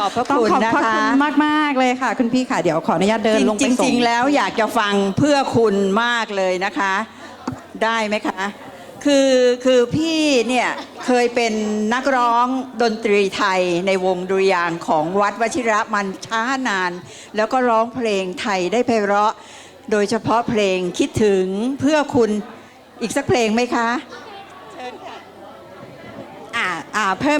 ขอบพระต้องคะขอบนะพระคะ คุณมากๆเลยค่ะ คุณพี่ค่ะเดี๋ยวขออนุญาตเดินลงไปริงส่จริง ๆ แล้วอยากจะฟังเพื่อคุณมากเลยนะคะ ได้ไหมคะ คือคือพี่เนี่ยเคยเป็นนักร้องดนตรีไทยในวงดุริยางค์ของวัดวชิระมันช้านาน แล้วก็ร้องเพลงไทยได้ไพเราะ โดยเฉพาะเพลงคิดถึงเพื่อคุณอีกสักเพลงไหมคะเชิญค่ะอ่าอ่าเพิ่ม